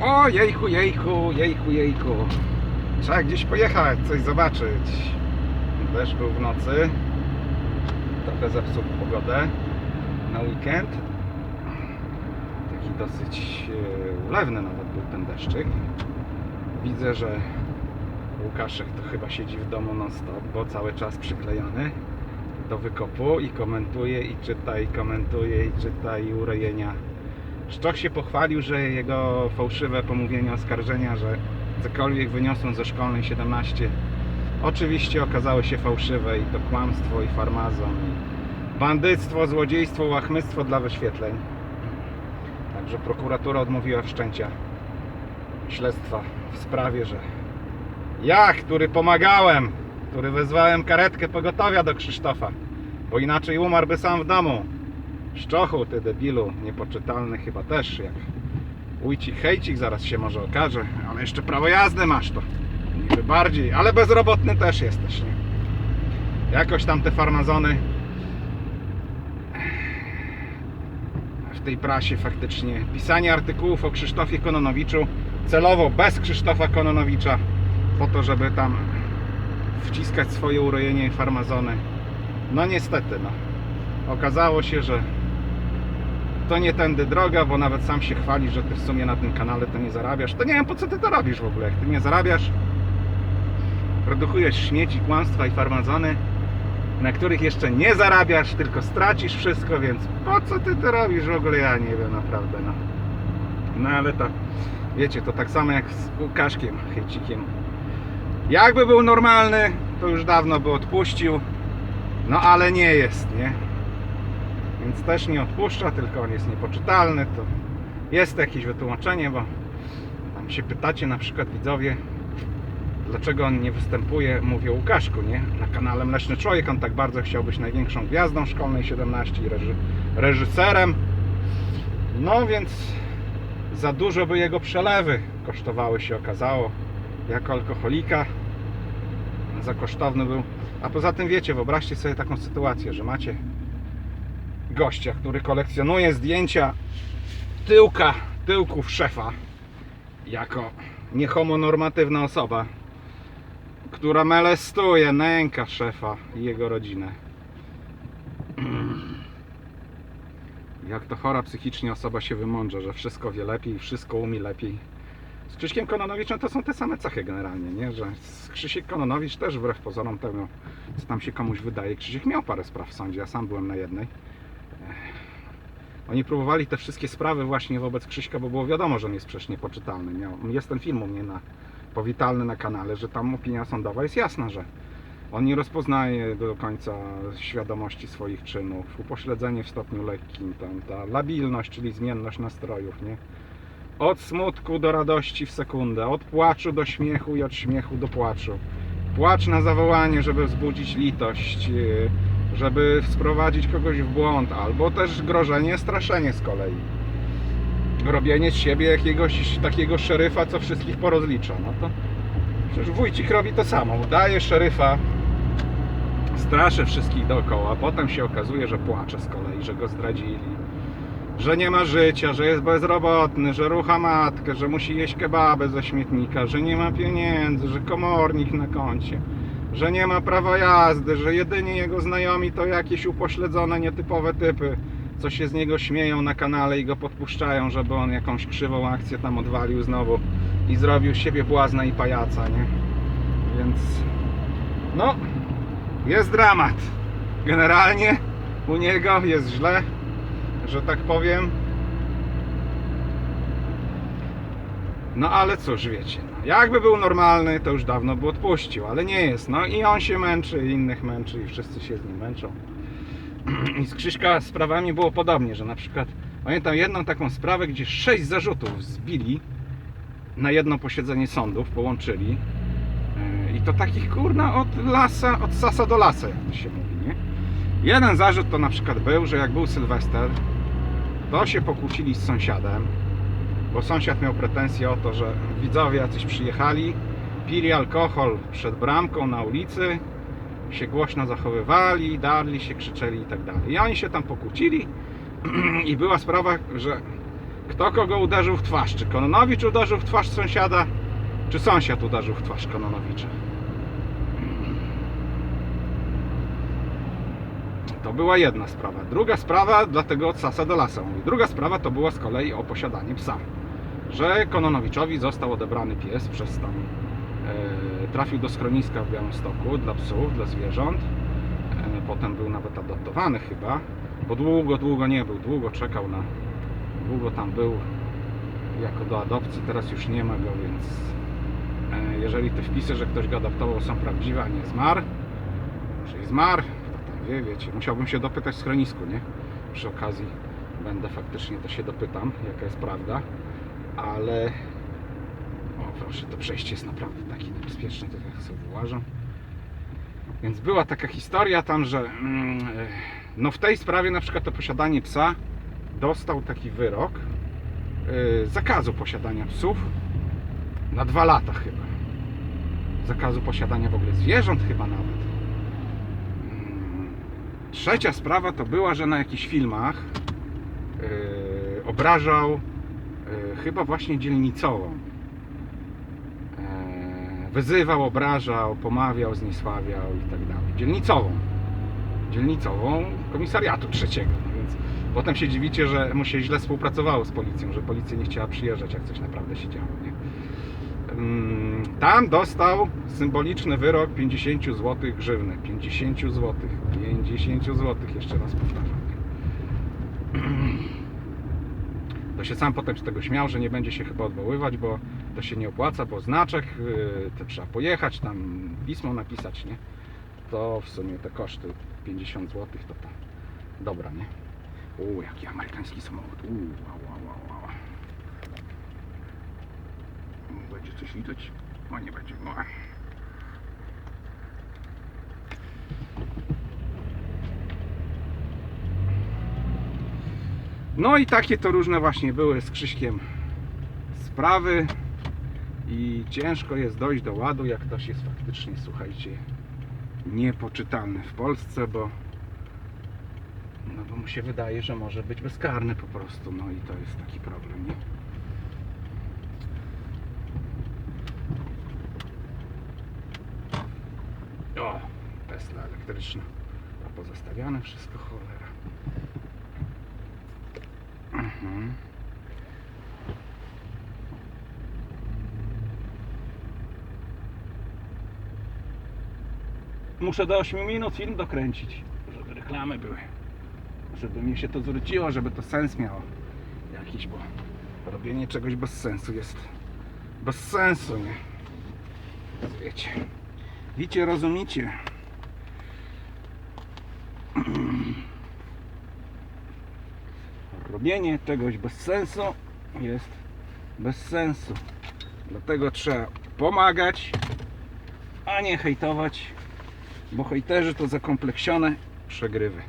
O, jejku, jejku, jejku, jejku. Trzeba gdzieś pojechać, coś zobaczyć. Deszcz był w nocy. Trochę zepsuł pogodę na weekend. Taki dosyć e, ulewny nawet był ten deszczyk. Widzę, że Łukaszek to chyba siedzi w domu non stop, bo cały czas przyklejony do wykopu i komentuje, i czyta, i komentuje, i czyta, i urojenia. Szczoch się pochwalił, że jego fałszywe pomówienie oskarżenia, że cokolwiek wyniosłem ze szkolnej 17 oczywiście okazało się fałszywe i to kłamstwo i farmazon i bandyctwo, złodziejstwo, łachmystwo dla wyświetleń. Także prokuratura odmówiła wszczęcia śledztwa w sprawie, że ja, który pomagałem, który wezwałem karetkę pogotowia do Krzysztofa, bo inaczej umarłby sam w domu. Szczochu, ty debilu, niepoczytalny chyba też, jak ujcik hejcik zaraz się może okaże, ale jeszcze prawo jazdy masz to. Niby bardziej, ale bezrobotny też jesteś, nie? Jakoś tam te farmazony w tej prasie faktycznie. Pisanie artykułów o Krzysztofie Kononowiczu celowo bez Krzysztofa Kononowicza po to, żeby tam wciskać swoje urojenie farmazony. No niestety, no. Okazało się, że to nie tędy droga, bo nawet sam się chwali, że ty w sumie na tym kanale to nie zarabiasz. To nie wiem po co ty to robisz w ogóle. Jak ty nie zarabiasz, produkujesz śmieci, kłamstwa i farmazony, na których jeszcze nie zarabiasz, tylko stracisz wszystko, więc po co ty to robisz w ogóle? Ja nie wiem naprawdę, no. No ale to, wiecie, to tak samo jak z Łukaszkiem, hejcikiem. Jakby był normalny, to już dawno by odpuścił. No ale nie jest, nie? Więc też nie odpuszcza, tylko on jest niepoczytalny. To jest jakieś wytłumaczenie, bo tam się pytacie na przykład widzowie, dlaczego on nie występuje, mówię Łukaszku, nie? Na kanale Mleczny Człowiek, on tak bardzo chciał być największą gwiazdą szkolnej 17 i reży, reżyserem. No więc za dużo by jego przelewy kosztowały się okazało. Jako alkoholika za kosztowny był. A poza tym wiecie, wyobraźcie sobie taką sytuację, że macie gościa, który kolekcjonuje zdjęcia tyłka, tyłków szefa jako niehomonormatywna osoba, która molestuje, nęka szefa i jego rodzinę. Jak to chora psychicznie osoba się wymądrze, że wszystko wie lepiej, wszystko umie lepiej. Z Krzyśkiem Kononowiczem to są te same cechy generalnie, nie? Że Krzysiek Kononowicz też wbrew pozorom tego, co tam się komuś wydaje. Krzysiek miał parę spraw w sądzie, ja sam byłem na jednej. Oni próbowali te wszystkie sprawy właśnie wobec Krzyśka, bo było wiadomo, że on jest przecież niepoczytalny. Miał, jest ten film u mnie na, powitalny na kanale, że tam opinia sądowa jest jasna, że on nie rozpoznaje do końca świadomości swoich czynów, upośledzenie w stopniu lekkim, tam ta labilność, czyli zmienność nastrojów, nie? Od smutku do radości w sekundę, od płaczu do śmiechu i od śmiechu do płaczu. Płacz na zawołanie, żeby wzbudzić litość, yy, żeby sprowadzić kogoś w błąd, albo też grożenie, straszenie z kolei. Robienie z siebie jakiegoś takiego szeryfa, co wszystkich porozlicza. No to przecież wójcik robi to samo. Udaje szeryfa, straszy wszystkich dookoła, potem się okazuje, że płacze z kolei, że go zdradzili że nie ma życia, że jest bezrobotny, że rucha matkę, że musi jeść kebaby ze śmietnika, że nie ma pieniędzy, że komornik na koncie, że nie ma prawa jazdy, że jedynie jego znajomi to jakieś upośledzone, nietypowe typy, co się z niego śmieją na kanale i go podpuszczają, żeby on jakąś krzywą akcję tam odwalił znowu i zrobił siebie błazna i pajaca, nie? Więc no, jest dramat. Generalnie u niego jest źle że tak powiem. No ale cóż, wiecie, no, jakby był normalny, to już dawno by odpuścił, ale nie jest. No i on się męczy, i innych męczy, i wszyscy się z nim męczą. I z Krzyśka sprawami było podobnie, że na przykład pamiętam jedną taką sprawę, gdzie sześć zarzutów zbili na jedno posiedzenie sądów, połączyli. Yy, I to takich kurna od lasa, od sasa do lasa, jak to się mówi, nie? Jeden zarzut to na przykład był, że jak był Sylwester, to się pokłócili z sąsiadem, bo sąsiad miał pretensje o to, że widzowie jacyś przyjechali, pili alkohol przed bramką na ulicy, się głośno zachowywali, darli się, krzyczeli i tak dalej. I oni się tam pokłócili i była sprawa, że Kto kogo uderzył w twarz? Czy Kononowicz uderzył w twarz sąsiada, czy sąsiad uderzył w twarz Kononowicza? To była jedna sprawa. Druga sprawa, dlatego od sasa do lasa. Druga sprawa to była z kolei o posiadanie psa. Że Kononowiczowi został odebrany pies przez tam e, trafił do schroniska w Białymstoku dla psów, dla zwierząt. E, potem był nawet adoptowany chyba, bo długo, długo nie był, długo czekał na, długo tam był jako do adopcji, teraz już nie ma go, więc e, jeżeli te wpisy, że ktoś go adoptował są prawdziwe, a nie zmarł, czyli zmarł, to tam wie, wiecie, musiałbym się dopytać w schronisku, nie? Przy okazji będę faktycznie to się dopytam, jaka jest prawda, ale o proszę, to przejście jest naprawdę takie niebezpieczne, tak jak sobie uważam. Więc była taka historia tam, że mm, e, no w tej sprawie na przykład to posiadanie psa dostał taki wyrok e, zakazu posiadania psów na dwa lata chyba. Zakazu posiadania w ogóle zwierząt chyba nawet. Trzecia sprawa to była, że na jakichś filmach e, obrażał chyba właśnie dzielnicową. E, Wyzywał, obrażał, pomawiał, zniesławiał i tak dalej. Dzielnicową. Dzielnicową komisariatu trzeciego. No więc potem się dziwicie, że mu się źle współpracowało z policją, że policja nie chciała przyjeżdżać, jak coś naprawdę się działo. Nie? Mm, Tam dostał symboliczny wyrok 50 zł grzywny. 50 zł. 50 zł, jeszcze raz powtarzam. To się sam potem z tego śmiał, że nie będzie się chyba odwoływać, bo to się nie opłaca, bo znaczek, yy, to trzeba pojechać, tam pismo napisać, nie? To w sumie te koszty 50 zł to ta dobra, nie? U, jaki amerykański samochód. U, wow, wow, wow, wow. Będzie coś widać? O, nie będzie. O. No i takie to różne właśnie były z Krzyśkiem sprawy i ciężko jest dojść do ładu, jak ktoś jest faktycznie, słuchajcie, niepoczytalny w Polsce, bo no bo mu się wydaje, że może być bezkarny po prostu, no i to jest taki problem, nie? O, Tesla elektryczna, a pozostawiane wszystko cholera. Mhm. Muszę do 8 minut film dokręcić, żeby reklamy były. Żeby mi się to zwróciło, żeby to sens miało jakiś, bo robienie czegoś bez sensu jest bez sensu, nie? Wiecie. Wiecie, rozumicie. Robienie czegoś bez sensu jest bez sensu. Dlatego trzeba pomagać, a nie hejtować, bo hejterzy to zakompleksione przegrywy.